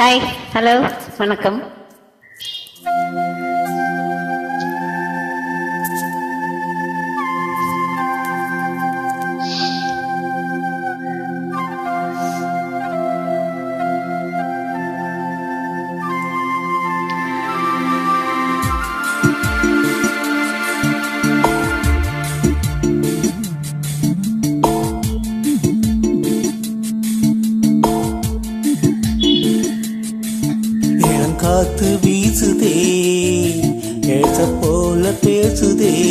Hi hello வணக்கம். பேசுதே.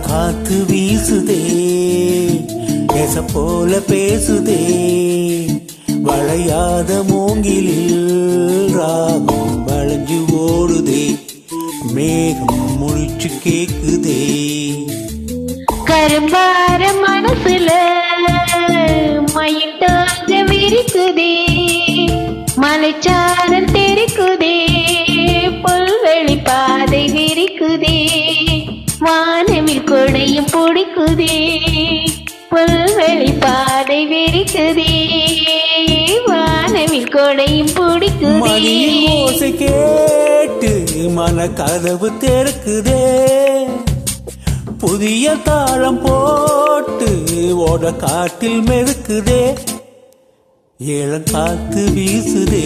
காத்து வீசுதே. எச போல பேசுதே. வளையாத மூங்கிலில் ராகம் வளைஞ்சு ஓடுதே. மேகம் முழிச்சு கேக்குதே. கரும்பார மனசுல மயிட்டோ தாங்க மலைச்சாரல் தெரிக்குதே புல்வெளி பாதை விரிக்குதே வானவில் கொடையும் பிடிக்குதே புல்வெளி பாதை விரிக்குதே வானவில் கொடையும் பிடிக்குதே. ஓசை கேட்டு மன கதவு திறக்குதே புதிய தாளம் போட்டு ஓட காட்டில் மெதுக்குதே. இளங்காத்து வீசுதே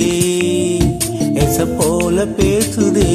எச போல பேசுதே.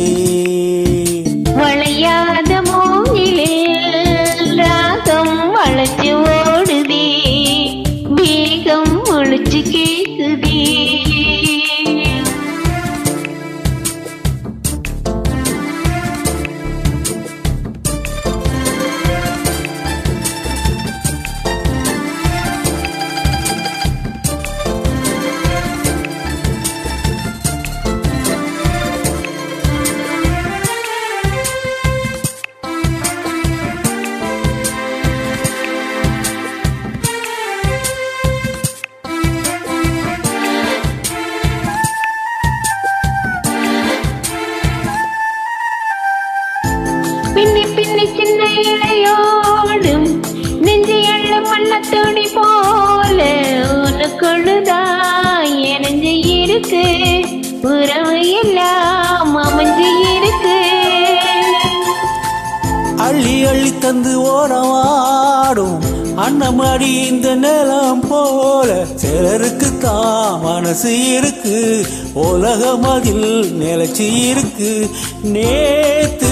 பின்னி நெஞ்சு எள்ள மண்ண போல உனக்குள்ளுதான் எனஞ்சு இருக்கு உறவு எல்லாம் அமைஞ்சு இருக்கு. அள்ளி அள்ளி தந்து ஓரமாடும் அன்னமடி இந்த நிலம் போல. சிலருக்கு தான் மனசு இருக்கு உலகம் அதில் நிலைச்சு இருக்கு. நேத்து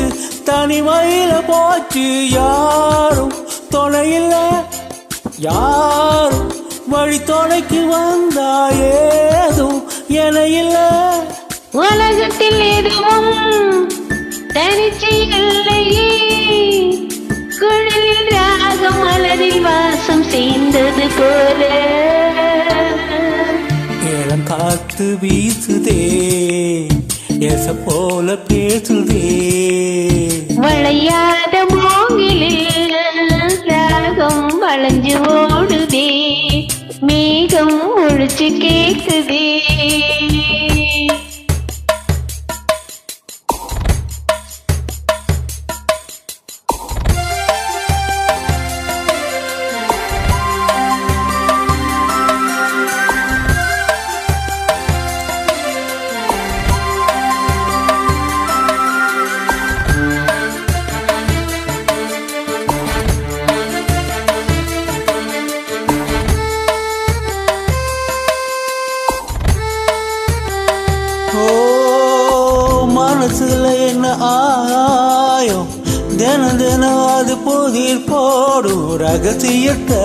தனிமையில போச்சு யாரும். துணையில்ல யாரும். வழி துணைக்கு வந்தா ஏதும் என இல்லை உலகத்தில் எதுவும் தனிச்சு இல்லையே. குழலில் ராகம் மலரில் வாசம் சேர்ந்தது போல. இளம் காத்து வீசுதே. ஏச போல பேசுதே வளையாத மூங்கிலில் ராகம் வளைஞ்சு ஓடுதே மேகம் ஒழிச்சு கேட்குதே என்ன ஆயம்? தினம் தினம் அது புதிர் போடும். ரகசியத்தை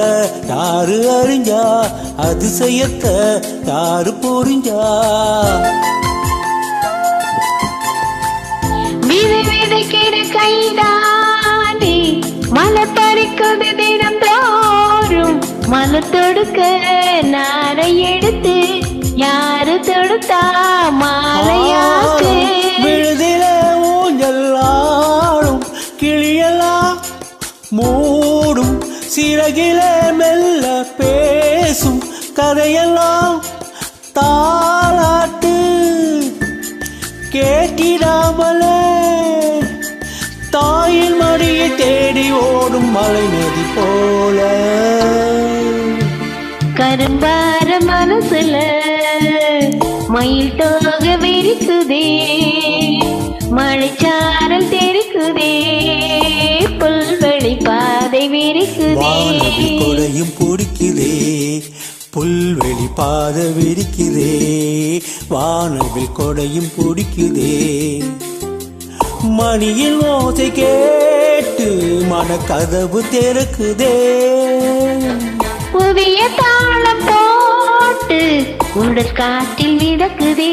யாரு அறிஞ்சா? அதிசயத்தை யாரு புரிஞ்சா? விதை விதைக்கிற கைதானே மலர் பறிக்குது தினம் தோறும். மலர் தொடுக்க நாரை எடுத்து யாரு தொடுத்தா? மாலையாக்கு. விழுதில மூடும் சிறகிலே மெல்ல பேசும் கதையெல்லாம் தாளாட்டு கேட்டிடாமலே. தாயின் மடியை தேடி ஓடும் மலை நதி போல. கரும்பார மனசுல மயில் தோக விரிக்குதே. மழைச்சாரல் தெரிக்குதே புல்வெளி பாதை வானவில் கொடையும் பிடிக்குதே புல்வெளி பாத விரிக்குதே வானவில் கொடையும் பிடிக்குதே மணியில் ஓசை கேட்டு மனக்கதவு திறக்குதே. புதிய தாளம் போட்டு உடல் காற்றில் மிதக்குதே.